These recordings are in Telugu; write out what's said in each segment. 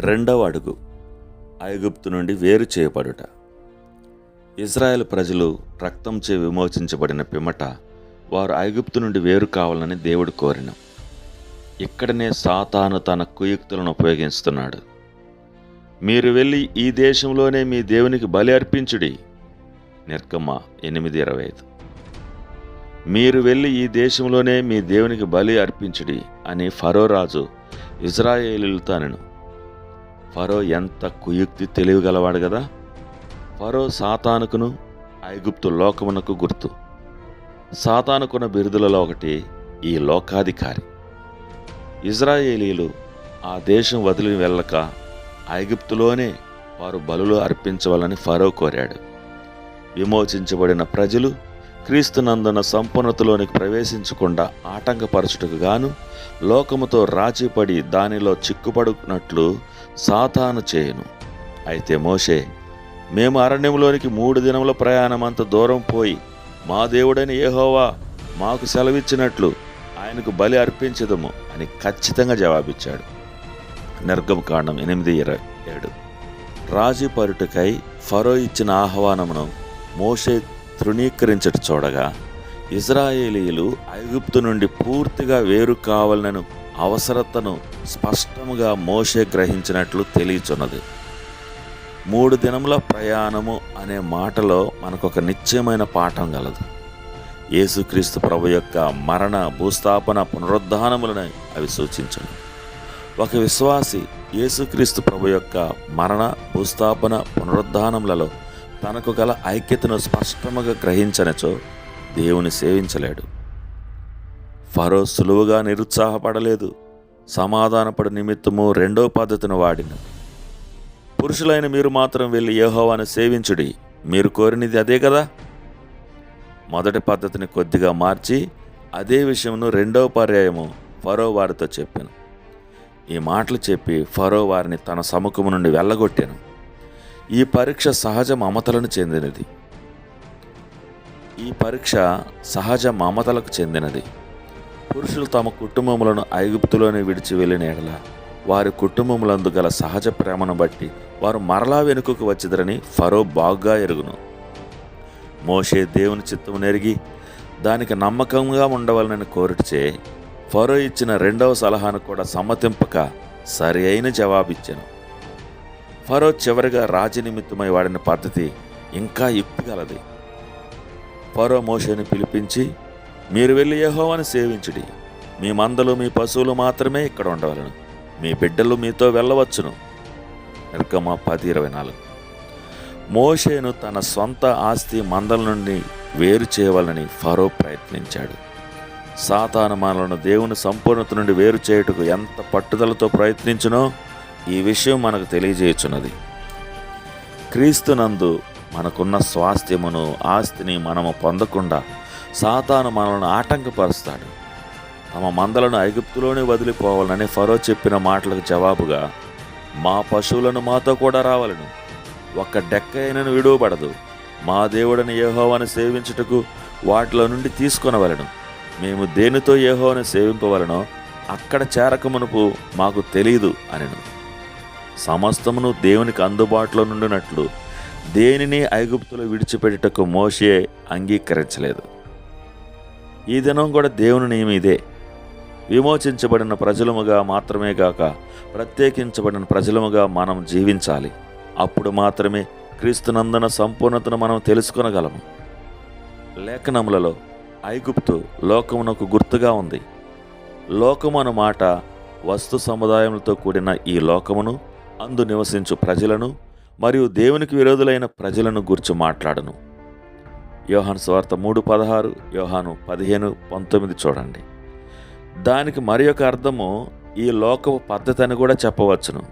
రెండవ అడుగు ఐగుప్తు నుండి వేరు చేయబడుట. ఇజ్రాయెల్ ప్రజలు రక్తంచే విమోచించబడిన పిమ్మట వారు ఐగుప్తు నుండి వేరు కావాలని దేవుడు కోరిన. ఇక్కడనే సాతాను తన కుయుక్తులను ఉపయోగిస్తున్నాడు. మీరు వెళ్ళి ఈ దేశంలోనే మీ దేవునికి బలి అర్పించుడి. నిర్గమ ఎనిమిది ఇరవై ఐదు. మీరు వెళ్ళి ఈ దేశంలోనే మీ దేవునికి బలి అర్పించుడి అని ఫరో రాజు ఇజ్రాయేలులతో అనెను. ఫరో ఎంత కుయుక్తి తెలివిగలవాడు కదా? ఫరో సాతానుకును ఐగుప్తు లోకమునకు గుర్తు. సాతానుకున్న బిరుదులలో ఒకటి ఈ లోకాధికారి. ఇజ్రాయేలీలు ఆ దేశం వదిలి వెళ్ళక ఐగుప్తులోనే వారు బలులు అర్పించవాలని ఫరో కోరాడు. విమోచించబడిన ప్రజలు క్రీస్తునందున సంపూర్ణతలోనికి ప్రవేశించకుండా ఆటంకపరచుటకు గాను లోకముతో రాజీపడి దానిలో చిక్కుపడుకున్నట్లు సాతాను చేయను. అయితే మోషే మేము అరణ్యంలోనికి మూడు దినముల ప్రయాణం అంత దూరం పోయి మా దేవుడైన ఏహోవా మాకు సెలవిచ్చినట్లు ఆయనకు బలి అర్పించదము అని ఖచ్చితంగా జవాబిచ్చాడు. నిర్గమకాండం ఎనిమిది ఇరవై ఏడు. రాజీ పరుటకై ఫరో ఇచ్చిన ఆహ్వానమును మోషే తృణీకరించట చూడగా ఇజ్రాయేలీలు ఐగుప్తు నుండి పూర్తిగా వేరు కావాలనను అవసరతను స్పష్టముగా మోషే గ్రహించినట్లు తెలియచున్నది. మూడు దినముల ప్రయాణము అనే మాటలో మనకొక నిశ్చయమైన పాఠం గలదు. యేసుక్రీస్తు ప్రభు యొక్క మరణ భూస్థాపన పునరుద్ధానములను అవి సూచించను. ఒక విశ్వాసి యేసుక్రీస్తు ప్రభు యొక్క మరణ భూస్థాపన పునరుద్ధానములలో తనకు గల ఐక్యతను స్పష్టముగా గ్రహించనచో దేవుని సేవించలేడు. ఫరో సులువుగా నిరుత్సాహపడలేదు. సమాధానపడు నిమిత్తము రెండో పద్ధతిని వాడిన. పురుషులైన మీరు మాత్రం వెళ్ళి యహోవాను సేవించుడి. మీరు కోరినది అదే కదా? మొదటి పద్ధతిని కొద్దిగా మార్చి అదే విషయమును రెండవ పర్యాయము ఫరో వారితో చెప్పాను. ఈ మాటలు చెప్పి ఫరో వారిని తన సముఖము నుండి వెళ్ళగొట్టాను. ఈ పరీక్ష సహజ మమతలను చెందినది. ఈ పరీక్ష సహజ మమతలకు చెందినది. పురుషులు తమ కుటుంబములను ఐగుప్తులోనే విడిచి వెళ్ళిన ఎడల వారి కుటుంబములందు గల సహజ ప్రేమను బట్టి వారు మరలా వెనుకకు వచ్చిదరని ఫరో బాగ్గా ఎరుగును. మోషే దేవుని చిత్తము నెరిగి దానికి నమ్మకంగా ఉండవాలని కోరిటిచే ఫరో ఇచ్చిన రెండవ సలహాను కూడా సమ్మతింపక సరి అయిన జవాబిచ్చాను. ఫరో చివరిగా రాజనిమిత్తమై వాడిన పద్ధతి ఇంకా యుక్తిగలది. ఫరో మోషేని పిలిపించి మీరు వెళ్ళి యహోవాని సేవించుడి. మీ మందలు మీ పశువులు మాత్రమే ఇక్కడ ఉండవలను. మీ బిడ్డలు మీతో వెళ్ళవచ్చును. నిర్గమ పది ఇరవై నాలుగు మోషేను తన సొంత ఆస్తి మందల నుండి వేరు చేయవాలని ఫరో ప్రయత్నించాడు. సాతానమాలను దేవుని సంపూర్ణత నుండి వేరు చేయుటకు ఎంత పట్టుదలతో ప్రయత్నించినో ఈ విషయం మనకు తెలియజేయుచున్నది. క్రీస్తునందు మనకున్న స్వాస్థ్యమును ఆస్తిని మనము పొందకుండా సాతాను మనల్ని ఆటంకపరుస్తాడు. తమ మందలను ఐగుప్తులోనే వదిలిపోవాలని ఫరో చెప్పిన మాటలకు జవాబుగా మా పశువులను మాతో కూడా రావాలను. ఒక్క డెక్క అయినను విడువబడదు. మా దేవుడని యహోవాను సేవించుటకు వాటిలో నుండి తీసుకొనవలను. మేము దేనితో యహోవాను సేవింపవలనో అక్కడ చేరకమునుపు మాకు తెలియదు అనను. సమస్తమును దేవునికి అందుబాటులో నుండినట్లు దేనిని ఐగుప్తులో విడిచిపెట్టుటకు మోషే అంగీకరించలేదు. ఈ దినం కూడా దేవుని నియమం ఇదే. విమోచించబడిన ప్రజలముగా మాత్రమే కాక ప్రత్యేకించబడిన ప్రజలముగా మనం జీవించాలి. అప్పుడు మాత్రమే క్రీస్తునందన సంపూర్ణతను మనం తెలుసుకొనగలము. లేఖనములలో ఐగుప్తు లోకమునకు గుర్తుగా ఉంది. లోకము అను మాట వస్తు సముదాయములతో కూడిన ఈ లోకమును అందు నివసించు ప్రజలను మరియు దేవునికి విరోధులైన ప్రజలను గురించి మాట్లాడను. యోహాను స్వార్థ మూడు పదహారు యోహాను పదిహేను పంతొమ్మిది చూడండి. దానికి మరి ఒక అర్థము ఈ లోకపు పద్ధతి అని కూడా చెప్పవచ్చును.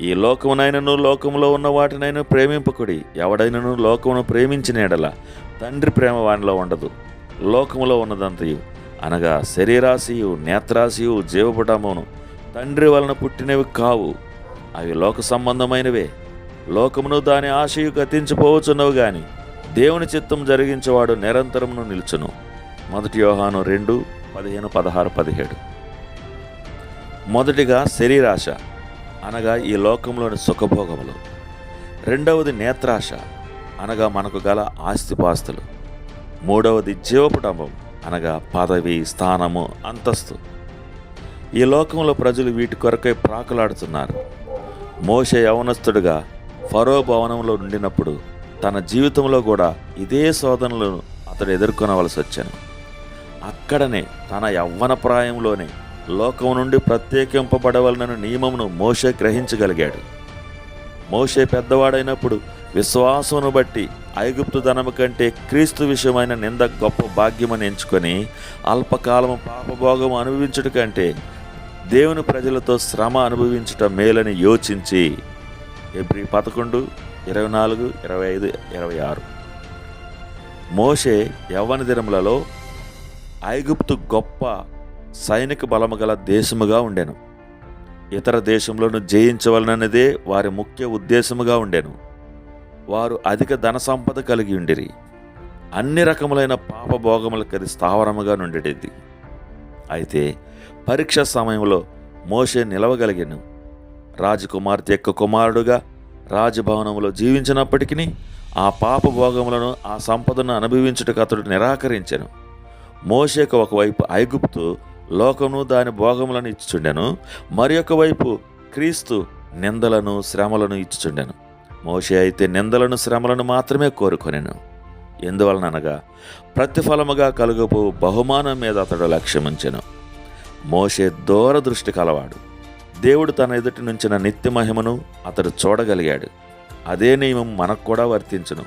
ఈ లోకమునైనను లోకములో ఉన్న వాటినైనా ప్రేమింపకుడి ఎవడైనను లోకమును ప్రేమించిన ఎడల తండ్రి ప్రేమ వానిలో ఉండదు లోకములో ఉన్నదంతయు. అనగా శరీరాశియు నేత్రాశియు జీవపటమును తండ్రి వలన పుట్టినవి కావు. అవి లోక సంబంధమైనవే. లోకమును దాని ఆశయు గతించిపోవచ్చున్నవు గాని దేవుని చిత్తం జరిగించేవాడు నిరంతరమును నిలుచును. మొదటి యోహాను రెండు పదిహేను పదహారు పదిహేడు. మొదటిగా శరీరాశ అనగా ఈ లోకంలోని సుఖభోగములు. రెండవది నేత్రాశ అనగా మనకు గల ఆస్తిపాస్తులు. మూడవది జీవపుటంబం అనగా పదవి స్థానము అంతస్తు. ఈ లోకంలో ప్రజలు వీటి కొరకై ప్రాకులాడుతున్నారు. మోషే యవనస్తుడుగా ఫరో భవనంలో ఉండినప్పుడు తన జీవితంలో కూడా ఇదే శోధనలను అతడు ఎదుర్కొనవలసి వచ్చాను. అక్కడనే తన యవ్వన ప్రాయంలోనే లోకం నుండి ప్రత్యేకింపబడవలనని నియమమును మోషే గ్రహించగలిగాడు. మోషే పెద్దవాడైనప్పుడు విశ్వాసమును బట్టి ఐగుప్తు ధనము కంటే క్రీస్తు విషయమైన నింద గొప్ప భాగ్యమని ఎంచుకొని అల్పకాలము పాపభోగము అనుభవించుట కంటే దేవుని ప్రజలతో శ్రమ అనుభవించుట మేలని యోచించి ఎబ్రి పదకొండు ఇరవై నాలుగు ఇరవై ఐదు ఇరవై ఆరు మోషే యవ్వన దినములలో ఐగుప్తు గొప్ప సైనిక బలము గల దేశముగా ఉండెను. ఇతర దేశంలోను జయించవలనన్నదే వారి ముఖ్య ఉద్దేశముగా ఉండెను. వారు అధిక ధన సంపద కలిగి ఉండిరి. అన్ని రకములైన పాపభోగములకు అది స్థావరముగా నుండేది అయితే పరీక్ష సమయంలో మోషే నిలవగలిగాను. రాజకుమార్తె యొక్క కుమారుడుగా రాజభవనంలో జీవించినప్పటికీ ఆ పాప భోగములను ఆ సంపదను అనుభవించుటకు అతడు నిరాకరించాను. మోషేకు ఒకవైపు ఐగుప్తు లోకము దాని భోగములను ఇచ్చుచుండెను మరి వైపు క్రీస్తు నిందలను శ్రమలను ఇచ్చుచుండెను. మోషే అయితే నిందలను శ్రమలను మాత్రమే కోరుకొనెను. ఎందువలననగా ప్రతిఫలముగా కలుగబో బహుమానం మీద అతడు లక్ష్యముంచెను. మోషే దూరదృష్టి కలవాడు దేవుడు తన ఎదుటి నుంచిన నిత్య మహిమను అతడు చూడగలిగాడు. అదే నియమం మనకు కూడా వర్తించును.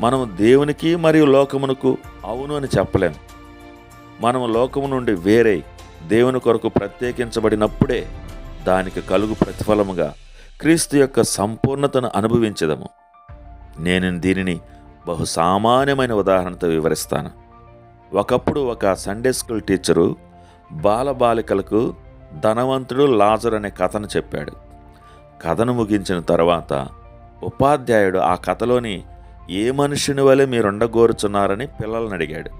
మనం దేవునికి మరియు లోకమునకు అవును అని చెప్పలేం. మనము లోకము నుండి వేరే దేవుని కొరకు ప్రత్యేకించబడినప్పుడే దానికి కలుగు ప్రతిఫలముగా క్రీస్తు యొక్క సంపూర్ణతను అనుభవించదము. నేను దీనిని బహు సామాన్యమైన ఉదాహరణతో వివరిస్తాను. ఒకప్పుడు ఒక సండే స్కూల్ టీచరు బాలబాలికలకు ధనవంతుడు లాజర్ అనే కథను చెప్పాడు. కథను ముగించిన తర్వాత ఉపాధ్యాయుడు ఆ కథలోని ఏ మనుషుని వలె మీరుండగోరుచున్నారని పిల్లలను అడిగాడు.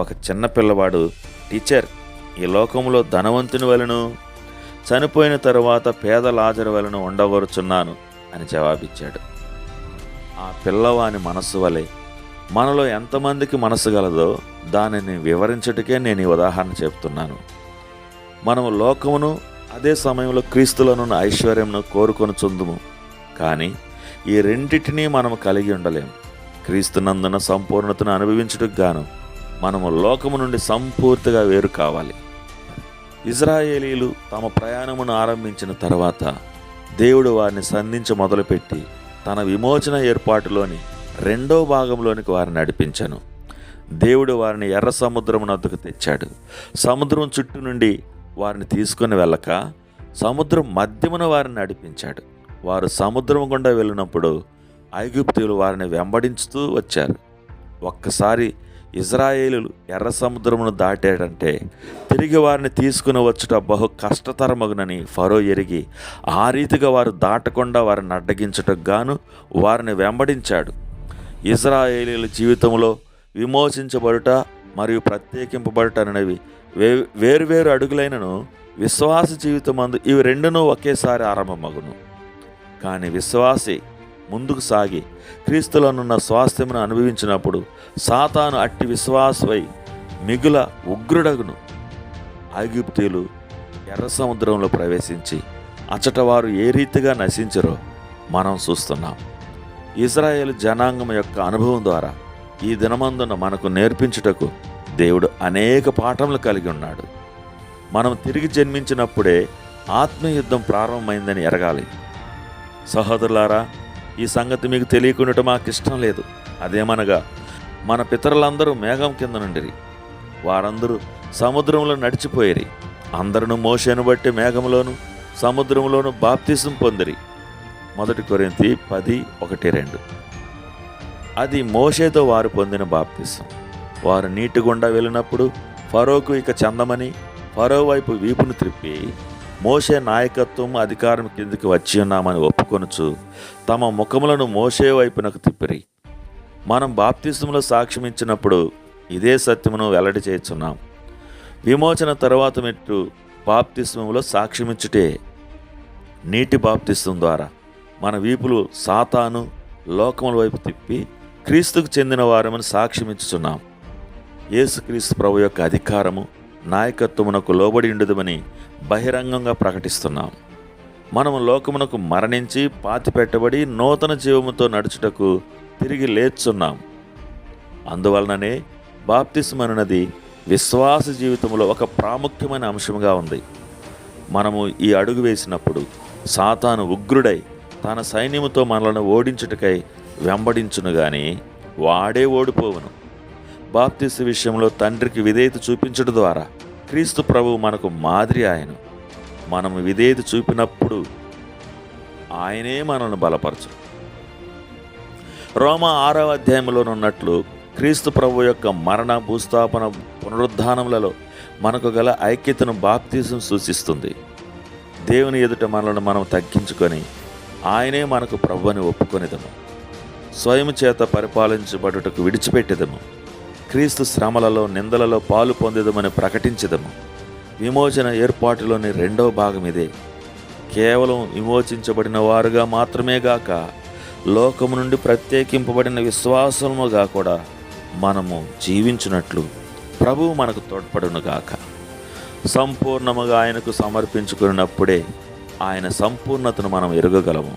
ఒక చిన్న పిల్లవాడు టీచర్ ఈ లోకంలో ధనవంతుని వలను చనిపోయిన తరువాత పేద లాజరు వలను ఉండగోరుచున్నాను అని జవాబిచ్చాడు. ఆ పిల్లవాని మనస్సు వలె మనలో ఎంతమందికి మనసు గలదో దానిని వివరించుటకే నేను ఈ ఉదాహరణ చెప్తున్నాను. మనము లోకమును అదే సమయంలో క్రీస్తులను ఐశ్వర్యమును కోరుకొని చుందుము. కానీ ఈ రెండిటినీ మనము కలిగి ఉండలేము. క్రీస్తునందున సంపూర్ణతను అనుభవించుటకు గాను మనము లోకము నుండి సంపూర్తిగా వేరు కావాలి. ఇజ్రాయేలీలు తమ ప్రయాణమును ఆరంభించిన తర్వాత దేవుడు వారిని సంధించి మొదలుపెట్టి తన విమోచన ఏర్పాటులోని రెండో భాగంలోనికి వారిని నడిపించాను. దేవుడు వారిని ఎర్ర సముద్రమునద్దుకు తెచ్చాడు. సముద్రం చుట్టూ నుండి వారిని తీసుకుని వెళ్ళక సముద్రం మధ్యమున వారిని నడిపించాడు. వారు సముద్రం గుండా వెళ్ళినప్పుడు ఐగుప్తులు వారిని వెంబడించుతూ వచ్చారు. ఒక్కసారి ఇజ్రాయేలులు ఎర్ర సముద్రమును దాటాడంటే తిరిగి వారిని తీసుకుని వచ్చుట బహు కష్టతరమగునని ఫరో ఎరిగి ఆ రీతిగా వారు దాటకుండా వారిని అడ్డగించుటకు గాను వారిని వెంబడించాడు. ఇజ్రాయేలీల జీవితంలో విమోచించబడుట మరియు ప్రత్యేకింపబడుట అనేవి వే వేరువేరు అడుగులైనను విశ్వాస జీవితం అందు ఇవి రెండునూ ఒకేసారి ఆరంభమగును. కానీ విశ్వాసి ముందుకు సాగి క్రీస్తులనున్న స్వాస్థ్యమును అనుభవించినప్పుడు సాతాను అట్టి విశ్వాసవై మిగుల ఉగ్రుడగును. ఐగుప్తీలు ఎర్ర సముద్రంలో ప్రవేశించి అచటవారు ఏ రీతిగా నశించరో మనం చూస్తున్నాం. ఇజ్రాయేల్ జనాంగం యొక్క అనుభవం ద్వారా ఈ దినమందున మనకు నేర్పించుటకు దేవుడు అనేక పాఠములు కలిగి ఉన్నాడు. మనం తిరిగి జన్మించినప్పుడే ఆత్మయుద్ధం ప్రారంభమైందని ఎరగాలి. సహోదరులారా ఈ సంగతి మీకు తెలియకుండా మాకు ఇష్టం లేదు. అదేమనగా మన పితరులందరూ మేఘం కింద నుండిరి. వారందరూ సముద్రంలో నడిచిపోయిరి. అందరూ మోషను బట్టి మేఘంలోను సముద్రంలోను బాప్తిసం పొందిరి. మొదటి కొరింతి పది ఒకటి రెండు. అది మోషేతో వారు పొందిన బాప్తిసం. వారు నీటి గుండా వెళ్ళినప్పుడు ఫరోకు ఇక చందమని ఫరో వైపు వీపును త్రిప్పి మోషే నాయకత్వం అధికారం కిందికి వచ్చి ఉన్నామని ఒప్పుకొనుచు తమ ముఖములను మోషే వైపునకు తిప్పిరి. మనం బాప్తిజంలో సాక్ష్యం ఇచ్చినప్పుడు ఇదే సత్యమును వెల్లడి చేస్తున్నాం విమోచన తర్వాత మెట్టు బాప్తిస్మంలో సాక్ష్యమిచ్చుటే నీటి బాప్తిస్వం ద్వారా మన వీపులు సాతాను లోకముల వైపు తిప్పి క్రీస్తుకు చెందిన వారమని సాక్ష్యమిచ్చుచున్నాం. యేసుక్రీస్తు ప్రభు యొక్క అధికారము నాయకత్వమునకు లోబడి ఉండదుమని బహిరంగంగా ప్రకటిస్తున్నాం. మనము లోకమునకు మరణించి పాతిపెట్టబడి నూతన జీవముతో నడుచుటకు తిరిగి లేచున్నాం. అందువలననే బాప్తిస్మనున్నది విశ్వాస జీవితంలో ఒక ప్రాముఖ్యమైన అంశంగా ఉంది. మనము ఈ అడుగు వేసినప్పుడు సాతాను ఉగ్రుడై తన సైన్యముతో మనలను ఓడించుటకై వెంబడించును గాని వాడే ఓడిపోవును. బాప్తిస్ విషయంలో తండ్రికి విధేయత చూపించడం ద్వారా క్రీస్తు ప్రభువు మనకు మాదిరి ఆయన. మనము విధేయత చూపినప్పుడు ఆయనే మనల్ని బలపరచు. రోమా ఆరవ అధ్యాయంలోనున్నట్లు క్రీస్తు ప్రభు యొక్క మరణ భూస్థాపన పునరుద్ధానములలో మనకు గల ఐక్యతను బాప్తీసం సూచిస్తుంది. దేవుని ఎదుట మనలను మనం తగ్గించుకొని ఆయనే మనకు ప్రభు అని ఒప్పుకొనిదము. స్వయం చేత పరిపాలించబడుటకు విడిచిపెట్టేదము. క్రీస్తు శ్రమలలో నిందలలో పాలు పొందేదమని ప్రకటించదము విమోచన ఏర్పాటులోని రెండవ భాగం ఇదే. కేవలం విమోచించబడిన వారుగా మాత్రమే గాక లోకము నుండి ప్రత్యేకింపబడిన విశ్వాసముగా కూడా మనము జీవించినట్లు ప్రభువు మనకు తోడ్పడునుగాక సంపూర్ణముగా ఆయనకు సమర్పించుకున్నప్పుడే ఆయన సంపూర్ణతను మనం ఎరగగలము.